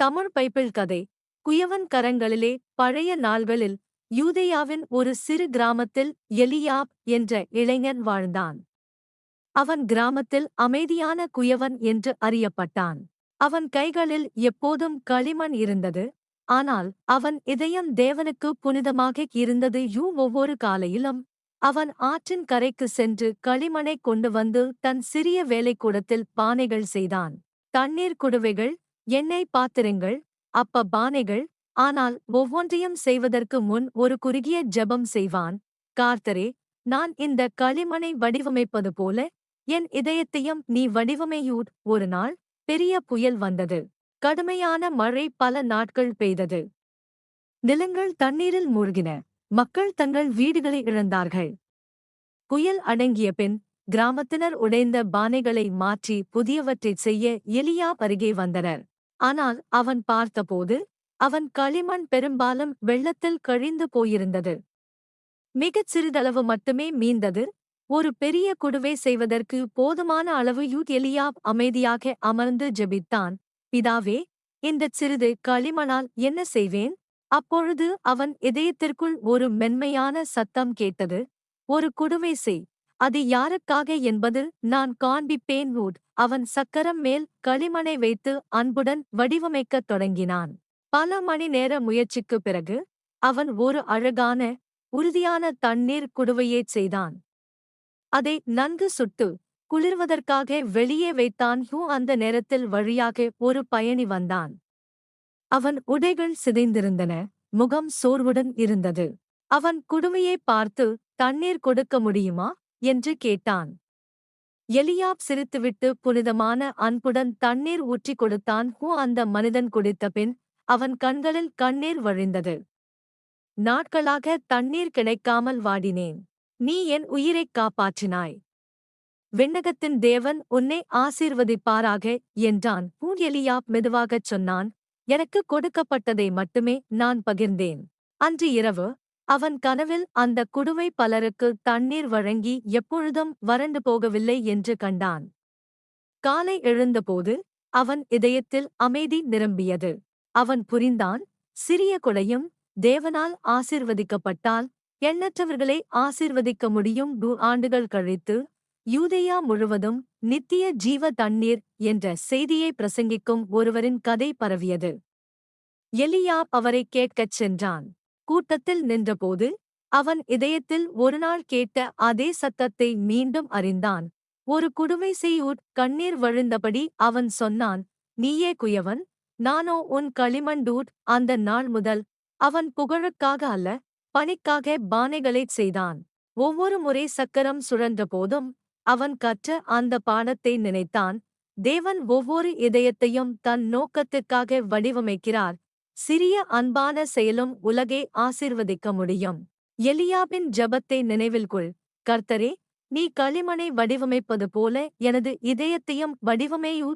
தமிழ் பைப்பிள் கதை. குயவன் கரங்களிலே பழைய நாள்களில் யூதேயாவின் ஒரு சிறு கிராமத்தில் எலியாப் என்ற இளைஞன் வாழ்ந்தான். அவன் கிராமத்தில் அமைதியான குயவன் என்று அறியப்பட்டான். அவன் கைகளில் எப்போதும் களிமண் இருந்தது. ஆனால் அவன் இதயம் தேவனுக்கு புனிதமாக இருந்தது யூ ஒவ்வொரு காலையிலும். அவன் ஆற்றின் கரைக்கு சென்று களிமணை கொண்டு வந்து தன் சிறிய வேலைக்கூடத்தில் பானைகள் செய்தான். தண்ணீர் குடுவைகள் எண்ணெய் பாத்திரங்கள் அப்ப பானைகள் ஆனால் ஒவ்வொன்றையும் செய்வதற்கு முன் ஒரு குறுகிய ஜெபம் செய்வான். கார்த்தரே நான் இந்த களிமணை வடிவமைப்பது போல என் இதயத்தையும் நீ வடிவமையூட் ஒரு நாள் பெரிய புயல் வந்தது. கடுமையான மழை பல நாட்கள் பெய்தது. நிலங்கள் தண்ணீரில் மூழ்கின. மக்கள் தங்கள் வீடுகளை இழந்தார்கள். புயல் அடங்கிய பின் கிராமத்தினர் உடைந்த பானைகளை மாற்றி புதியவற்றைச் செய்ய எலியா அருகே வந்தனர். ஆனால் அவன் பார்த்தபோது அவன் களிமண் பெரும்பாலும் வெள்ளத்தில் கழிந்து போயிருந்தது. மிகச் சிறிதளவு மட்டுமே மீந்தது. ஒரு பெரிய குடுவை செய்வதற்கு போதுமான அளவு யூத் எலியாப் அமைதியாக அமர்ந்து ஜெபித்தான். பிதாவே இந்தச் சிறிது களிமணால் என்ன செய்வேன்? அப்பொழுது அவன் இதயத்திற்குள் ஒரு மென்மையான சத்தம் கேட்டது. ஒரு குடுவை செய். அது யாருக்காக என்பது நான் காண்பிப்பேன் ரூட் அவன் சக்கரம் மேல் களிமணை வைத்து அன்புடன் வடிவமைக்கத் தொடங்கினான். பல மணி நேர முயற்சிக்குப் பிறகு அவன் ஒரு அழகான உறுதியான தண்ணீர் குடுவையைச் செய்தான். அதை நன்கு சுட்டு குளிர்வதற்காக வெளியே வைத்தான் ஹூ அந்த நேரத்தில் வழியாக ஒரு பயணி வந்தான். அவன் உடைகள் சிதைந்திருந்தன முகம் சோர்வுடன் இருந்தது. அவன் குடுமையை பார்த்து தண்ணீர் கொடுக்க முடியுமா? என்று கேட்டான். எலியாப் சிரித்துவிட்டு புனிதமான அன்புடன் தண்ணீர் ஊற்றிக் கொடுத்தான். ஹூ அந்த மனிதன் குடித்த பின் அவன் கண்களில் கண்ணீர் வழிந்தது. நாட்களாக தண்ணீர் கிடைக்காமல் வாடினேன். நீ என் உயிரைக் காப்பாற்றினாய். விண்ணகத்தின் தேவன் உன்னை ஆசீர்வதிப்பாராக என்றான். பூ எலியாப் மெதுவாகச் சொன்னான். எனக்கு கொடுக்கப்பட்டதை மட்டுமே நான் பகிர்ந்தேன். அன்று இரவு அவன் கனவில் அந்த குடுவை பலருக்கு தண்ணீர் வழங்கி எப்பொழுதும் வறண்டு போகவில்லை என்று கண்டான். காலை எழுந்தபோது அவன் இதயத்தில் அமைதி நிரம்பியது. அவன் புரிந்தான் சிறிய கொடையும் தேவனால் ஆசிர்வதிக்கப்பட்டால் எண்ணற்றவர்களை ஆசிர்வதிக்க முடியும். டு ஆண்டுகள் கழித்து யூதேயா முழுவதும் நித்திய ஜீவ தண்ணீர் என்ற செய்தியை பிரசங்கிக்கும் ஒருவரின் கதை பரவியது. எலியா அவரை கேட்கச் சென்றான். கூட்டத்தில் நின்றபோது அவன் இதயத்தில் ஒருநாள் கேட்ட அதே சத்தத்தை மீண்டும் அறிந்தான். ஒரு குடுமை செய்யூட் கண்ணீர் வழிந்தபடி அவன் சொன்னான். நீயே குயவன் நானோ உன் களிமண்டூட் அந்த நாள் முதல் அவன் புகழுக்காக அல்ல பணிக்காக பானைகளைச் செய்தான். ஒவ்வொரு முறை சக்கரம் சுழன்ற போதும் அவன் கற்ற அந்த பாடத்தை நினைத்தான். தேவன் ஒவ்வொரு இதயத்தையும் தன் நோக்கத்திற்காக வடிவமைக்கிறார். சிறிய அன்பான செயலும் உலகை ஆசிர்வதிக்க முடியும். எலியாபின் ஜபத்தை நினைவில் கொள். கர்த்தரே நீ களிமனை வடிவமைப்பது போல எனது இதயத்தையும் வடிவமேயூ